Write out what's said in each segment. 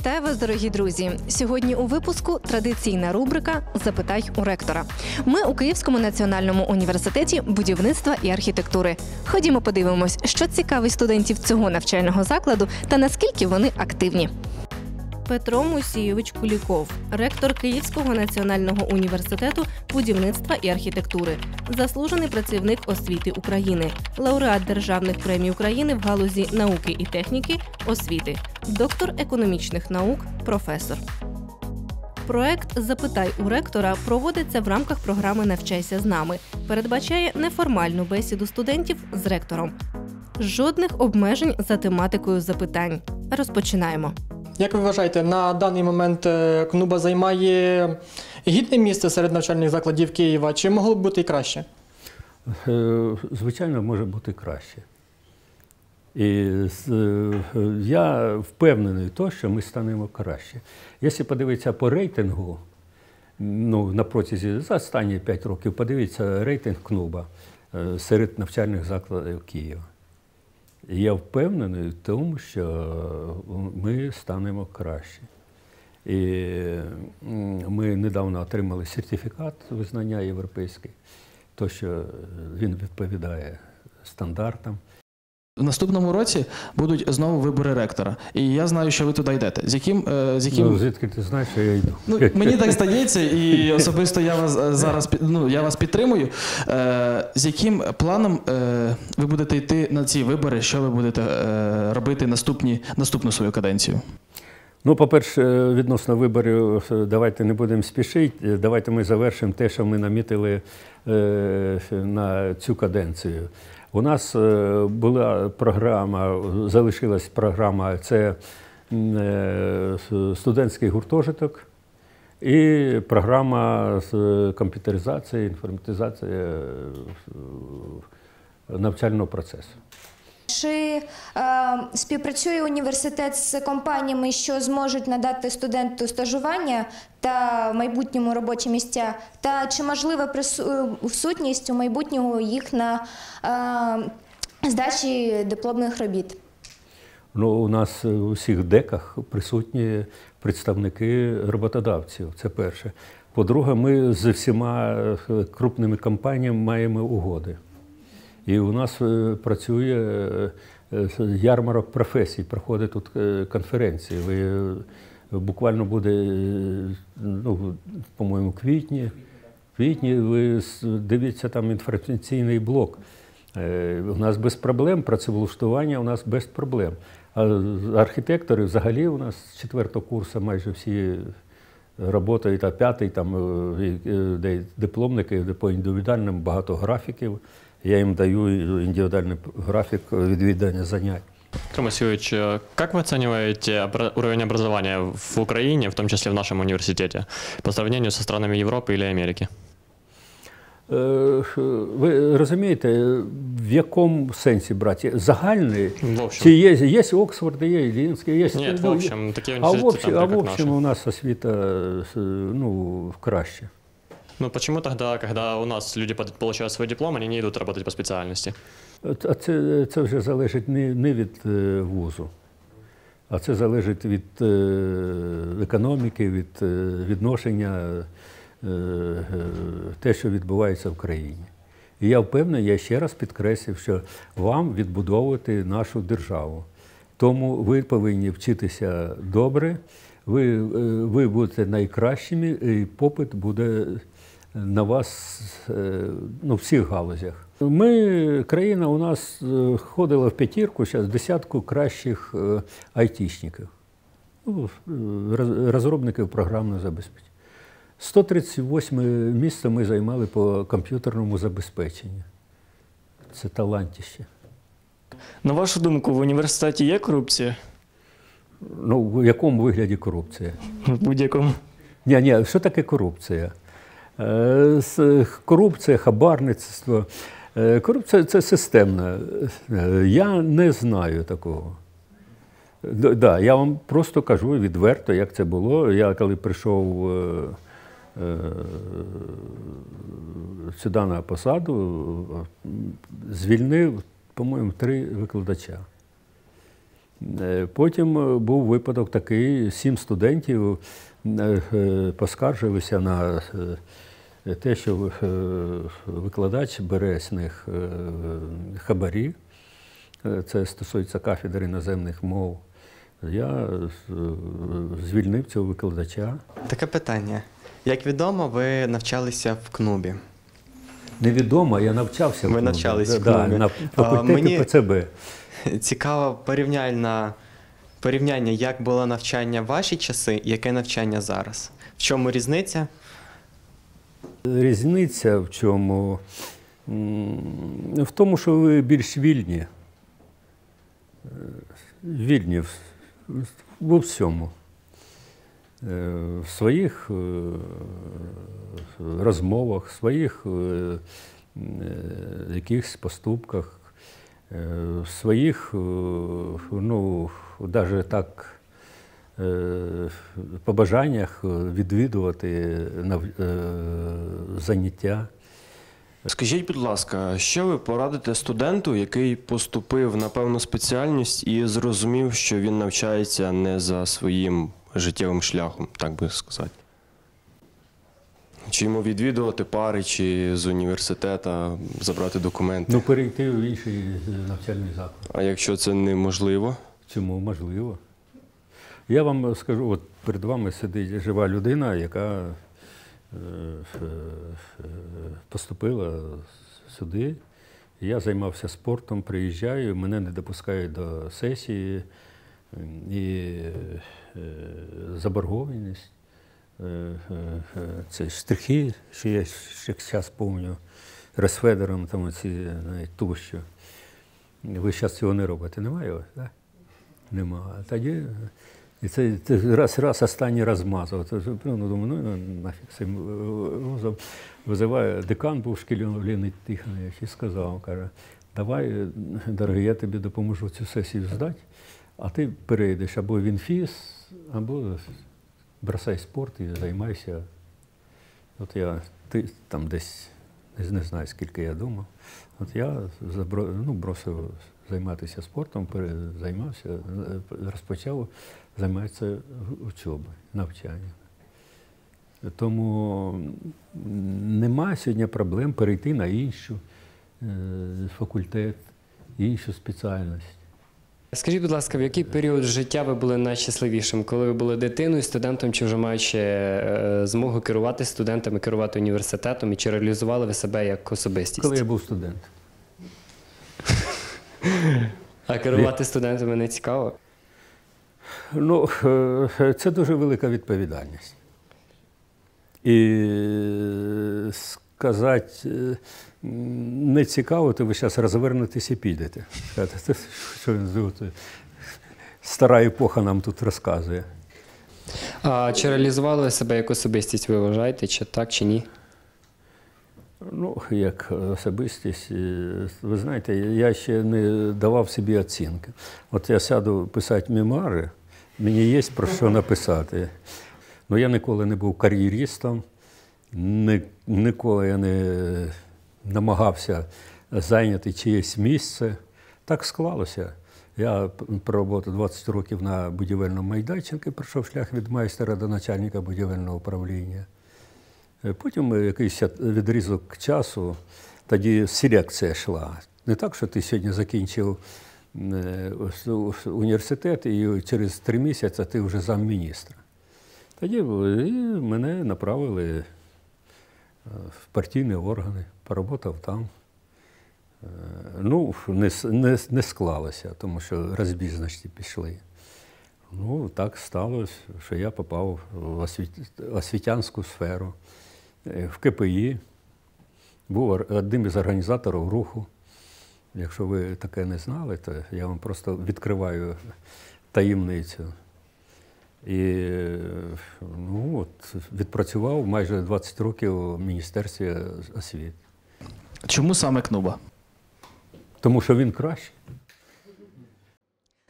Вітаю вас, дорогі друзі! Сьогодні у випуску традиційна рубрика Запитай у ректора. Ми у Київському національному університеті будівництва і архітектури. Ходімо, подивимось, що цікавить студентів цього навчального закладу та наскільки вони активні. Петро Мусійович Куліков, ректор Київського національного університету будівництва і архітектури, заслужений працівник освіти України, лауреат державних премій України в галузі науки і техніки, освіти, доктор економічних наук, професор. Проект Запитай у ректора проводиться в рамках програми Навчайся з нами. Передбачає неформальну бесіду студентів з ректором. Жодних обмежень за тематикою запитань. Розпочинаємо. Як ви вважаєте, на даний момент е, КНУБА займає гідне місце серед навчальних закладів Києва, чи могло б бути і краще? Е, Звичайно, може бути краще. І е, я впевнений тому, що ми станемо краще. Якщо подивитися по рейтингу, ну, на протязі за останні 5 років, подивіться рейтинг КНУБа серед навчальних закладів Києва. Я впевнений в тому, що е, ми станемо краще. І ми недавно отримали сертифікат визнання європейський, то що е, він відповідає стандартам. В наступному році будуть знову вибори ректора. І я знаю, що ви туди йдете. З яким, е, з яким... Ну, звідки ти знаєш, що я йду? Ну, мені так здається, і особисто я вас е, зараз ну, я вас підтримую. Е, з яким планом ви будете йти на ці вибори? Що ви будете робити наступні, наступну свою каденцію? Ну, по-перше, відносно виборів, давайте не будемо спішити. Давайте ми завершимо те, що ми намітили на цю каденцію. У нас е, була програма, залишилась програма це е, студентський гуртожиток і програма з комп'ютеризації, інформатизації е, навчального процесу. Чи е, співпрацює університет з компаніями, що зможуть надати студенту стажування та майбутньому робочі місця? Та чи можлива прису- всутність у майбутнього їх на е, здачі дипломних робіт? Ну, у нас у всіх деках присутні представники роботодавців. Це перше. По-друге, ми з всіма е, крупними компаніями маємо угоди. І у нас е, працює е, е, ярмарок професій, проходить тут конференції. Ви буквально буде, ну, по-моєму, квітні. Квітні ви дивіться там інформаційний блок. У нас без проблем, працевлаштування у нас без проблем. А архітектори взагалі у нас з четвертого курсу майже всі працюють, а п'ятий там де дипломники по індивідуальним багато графіків Я їм даю індивідуальний графік відвідання занять. Петр Масюевич, э, как вы оцениваете обра- уровень образования в Украине, в том числе в нашем университете, по сравнению со странами Европы или Америки? Е, Ви розумієте, в якому сенсі брати? Загальний? В общем. Чи є, є Оксфорд, є Іллінський, є Нет, в ну, общем, такие А в университеты общем, там, а в как общем наши. у нас освіта е, ну, краще. Ну почему тогда, когда у нас люди под- получают свой диплом, они не идут работать по специальности? А це, це вже залежить не, не від е, вузу, а це залежить від е, економіки, від е, відношення те, що відбувається в країні. І я впевнений, я ще раз підкреслив, що вам відбудовувати нашу державу. Тому ви повинні вчитися добре, ви, ви будете найкращими, і попит буде на вас е, ну, в всіх галузях. Ми, країна у нас е, ходила в п'ятірку, зараз десятку кращих е, айтішників, ну, розробників програмного забезпечення. 138 місце ми займали по комп'ютерному забезпеченню. Це талантіще. На вашу думку, в університеті є корупція? Ну, в якому вигляді корупція? В будь-якому. Ні, ні, що таке корупція? Е, Корупція, хабарництво. Е, Корупція це системна. Е, Я не знаю такого. Да, я вам просто кажу відверто, як це було. Я коли прийшов сюди на посаду, звільнив, по-моєму, три викладача. Потім був випадок такий: сім студентів поскаржилися на те, що е, викладач бере з них е, хабарі. Е, Це стосується кафедри іноземних мов. Я звільнив цього викладача. Таке питання. Як відомо, ви навчалися в КНУБі. Невідомо, я навчався. в Ви Кнубі. навчались в Да, Кнубі. на А, факультеті мені- ПЦБ. Цікаво порівняльна порівняння, як було навчання в ваші часи, і яке навчання зараз. В чому різниця? Різниця в чому? В тому, що ви більш вільні. Е, Вільні в, всьому. Е, В своїх е, розмовах, в своїх якихось поступках, в своїх, ну, навіть так, е, побажаннях е, відвідувати е, заняття. Скажіть, будь ласка, що ви порадите студенту, який поступив на певну спеціальність і зрозумів, що він навчається не за своїм життєвим шляхом, так би сказати? Чи йому відвідувати пари, чи з університету забрати документи? Ну, перейти в інший навчальний заклад. А якщо це неможливо? Чому можливо? Я вам скажу, от перед вами сидить жива людина, яка е, е, поступила сюди. Я займався спортом, приїжджаю, мене не допускають до сесії і е, заборгованість. Це штрихи, що я ще зараз пам'ятаю, Ресфедером, там ці навіть тощо. Ви зараз цього не робите, немає? Так? Нема. Тоді і це, це раз раз останній раз. Це ну, думаю, ну нафіг цим розом. Визиває декан був шкільон Леонід Тихонович і сказав, каже, давай, дорогий, я тобі допоможу цю сесію здати, а ти перейдеш або в інфіс, або бросай спорт і займайся. От я ти там десь не- знаю, скільки я думав. От я забро, ну, бросив займатися спортом, займався, е, розпочав займатися учобою, навчанням. Тому немає нема сьогодні проблем перейти на іншу е, факультет, іншу спеціальність. Скажіть, будь ласка, в який період життя ви були найщасливішим? Коли ви були дитиною, студентом, чи вже маючи е, змогу керувати студентами, керувати університетом, і чи реалізували ви себе як особистість? Коли я був студент. А керувати студентами не цікаво? Ну, е, це дуже велика відповідальність. І сказати, е, не цікаво, то ви зараз розвернетесь і підете. Що він е, стара епоха нам тут розказує. А чи реалізували себе як особистість, ви вважаєте, чи так, чи ні? Ну, як особистість, е, ви знаєте, я ще не давав собі оцінки. От я сяду писати мемуари, мені є про що написати. Ну, я ніколи не був кар'єристом, ні- ніколи я не намагався зайняти чиєсь місце. Так склалося. Я проработав 20 років на будівельному майданчику, пройшов шлях від майстера до начальника будівельного управління. Потім якийсь відрізок часу, тоді селекція йшла. Не так, що ти сьогодні закінчив університет і через три місяці ти вже замміністра. Тоді мене направили в партійні органи, поработав там. Е, Ну, не, не, не склалося, тому що розбіжності пішли. Ну, так сталося, що я попав в освіт... освітянську сферу, е, в КПІ, був одним із організаторів руху. Якщо ви таке не знали, то я вам просто відкриваю таємницю. І ну, от, відпрацював майже 20 років у Міністерстві освіти. Чому саме КНУБа? Тому що він кращий.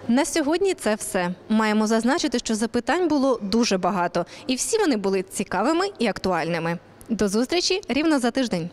На сьогодні це все. Маємо зазначити, що запитань було дуже багато, і всі вони були цікавими і актуальними. До зустрічі рівно за тиждень.